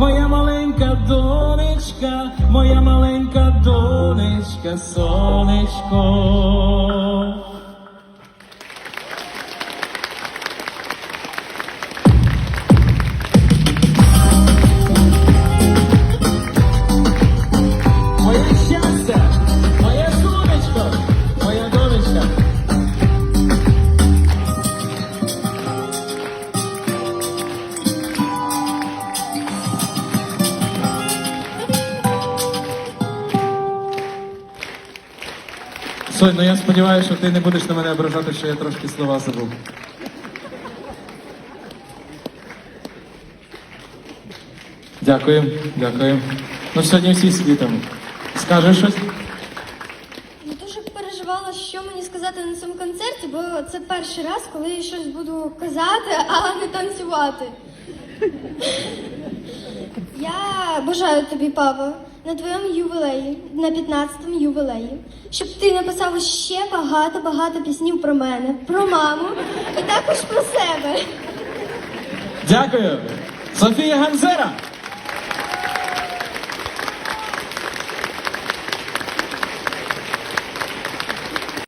моя маленька донечка, моя маленька донечка, сонечко. Сонь, ну я сподіваюся, що ти не будеш на мене ображати, що я трошки слова забув. Дякую, дякую. Ну сьогодні всі світом. Скажеш щось? Я дуже переживала, що мені сказати на цьому концерті, бо це перший раз, коли я щось буду казати, а не танцювати. Я бажаю тобі, папа, на твоєму ювілеї, на 15-му ювілеї, щоб ти написав ще багато-багато піснів про мене, про маму і також про себе. Дякую. Софія Ганзера.